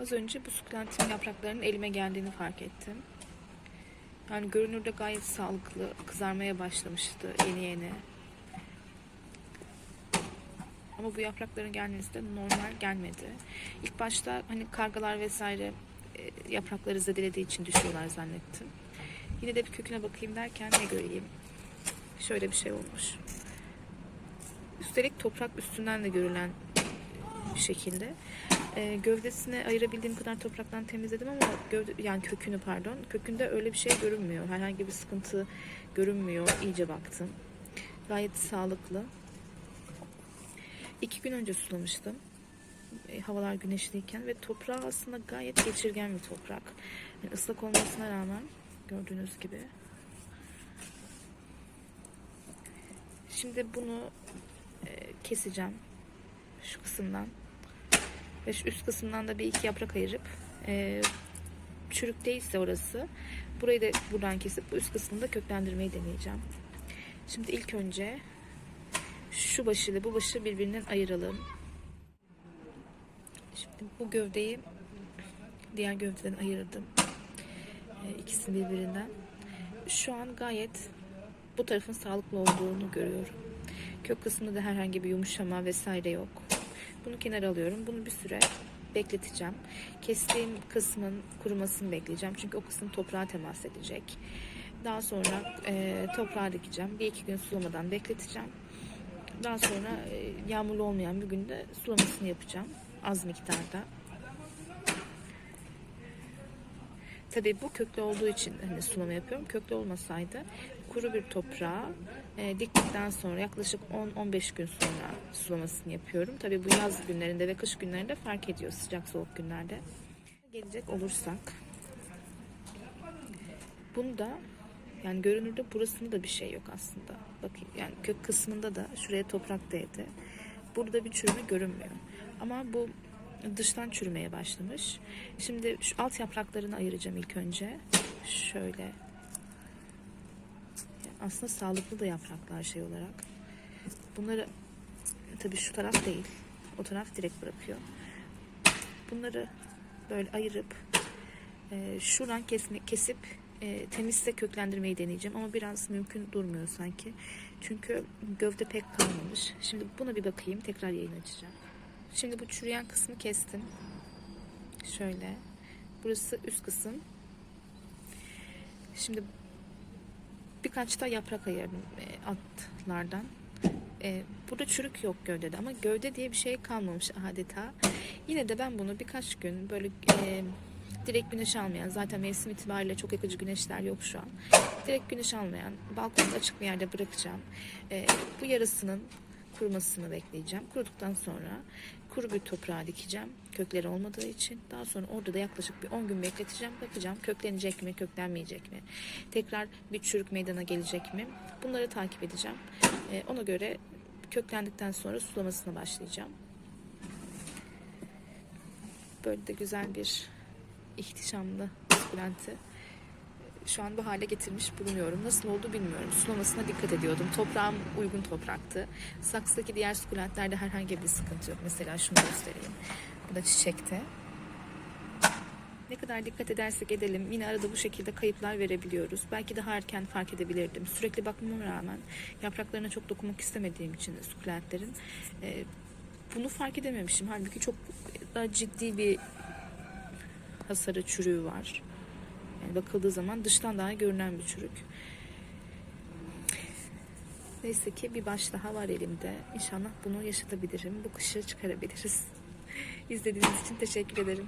Az önce bu sukulentin yapraklarının elime geldiğini fark ettim. Yani görünürde gayet sağlıklı, kızarmaya başlamıştı yeni yeni. Ama bu yaprakların gelmesi de normal gelmedi. İlk başta hani kargalar vesaire e, yaprakları zedelediği için düşüyorlar zannettim. Yine de bir köküne bakayım derken ne göreyim? Şöyle bir şey olmuş. Üstelik toprak üstünden de görülen bir şekilde. E, gövdesini ayırabildiğim kadar topraktan temizledim ama gövde, yani kökünü pardon. Kökünde öyle bir şey görünmüyor. Herhangi bir sıkıntı görünmüyor. İyice baktım. Gayet sağlıklı. İki gün önce sulamıştım. E, havalar güneşliyken ve toprağı aslında gayet geçirgen bir toprak. Yani ıslak olmasına rağmen gördüğünüz gibi. Şimdi bunu e, keseceğim şu kısımdan ve şu üst kısımdan da bir iki yaprak ayırıp e, çürük değilse orası burayı da buradan kesip bu üst kısmını da köklendirmeyi deneyeceğim. Şimdi ilk önce şu başı ile bu başı birbirinden ayıralım. Şimdi bu gövdeyi diğer gövdeden ayırdım. E, ikisini birbirinden. Şu an gayet bu tarafın sağlıklı olduğunu görüyorum. Kök kısmında da herhangi bir yumuşama vesaire yok. Bunu kenara alıyorum. Bunu bir süre bekleteceğim. Kestiğim kısmın kurumasını bekleyeceğim. Çünkü o kısım toprağa temas edecek. Daha sonra e, toprağa dikeceğim. Bir iki gün sulamadan bekleteceğim. Daha sonra e, yağmurlu olmayan bir günde sulamasını yapacağım. Az miktarda. Tabii bu köklü olduğu için hani sulama yapıyorum. Köklü olmasaydı kuru bir toprağa e, diktikten sonra yaklaşık 10-15 gün sonra sulamasını yapıyorum. Tabii bu yaz günlerinde ve kış günlerinde fark ediyor sıcak soğuk günlerde. Gelecek olursak bunda yani görünürde burasında da bir şey yok aslında. Bakın yani kök kısmında da şuraya toprak değdi. Burada bir çürüme görünmüyor. Ama bu dıştan çürümeye başlamış. Şimdi şu alt yapraklarını ayıracağım ilk önce. Şöyle. Aslında sağlıklı da yapraklar şey olarak. Bunları tabii şu taraf değil. O taraf direkt bırakıyor. Bunları böyle ayırıp e, şuradan kesme, kesip e, temizse köklendirmeyi deneyeceğim ama biraz mümkün durmuyor sanki. Çünkü gövde pek kalmamış. Şimdi buna bir bakayım. Tekrar yayın açacağım. Şimdi bu çürüyen kısmı kestim. Şöyle. Burası üst kısım. Şimdi birkaç da yaprak ayırdım e, altlardan. E, burada çürük yok gövdede ama gövde diye bir şey kalmamış adeta. Yine de ben bunu birkaç gün böyle e, direkt güneş almayan zaten mevsim itibariyle çok yakıcı güneşler yok şu an. Direkt güneş almayan balkonda açık bir yerde bırakacağım. E, bu yarısının kurumasını bekleyeceğim. Kuruduktan sonra kuru bir toprağa dikeceğim. Kökleri olmadığı için. Daha sonra orada da yaklaşık bir 10 gün bekleteceğim. Bakacağım köklenecek mi, köklenmeyecek mi? Tekrar bir çürük meydana gelecek mi? Bunları takip edeceğim. Ee, ona göre köklendikten sonra sulamasına başlayacağım. Böyle de güzel bir ihtişamlı sukulenti şu an bu hale getirmiş bulunuyorum. Nasıl oldu bilmiyorum. Sulamasına dikkat ediyordum. Toprağım uygun topraktı. Saksıdaki diğer sukulentlerde herhangi bir sıkıntı yok. Mesela şunu göstereyim. Bu da çiçekte. Ne kadar dikkat edersek edelim yine arada bu şekilde kayıplar verebiliyoruz. Belki daha erken fark edebilirdim. Sürekli bakmama rağmen yapraklarına çok dokunmak istemediğim için sukulentlerin e, bunu fark edememişim. Halbuki çok daha ciddi bir hasarı çürüğü var. Yani bakıldığı zaman dıştan daha görünen bir çürük. Neyse ki bir baş daha var elimde. İnşallah bunu yaşatabilirim. Bu kışı çıkarabiliriz. İzlediğiniz için teşekkür ederim.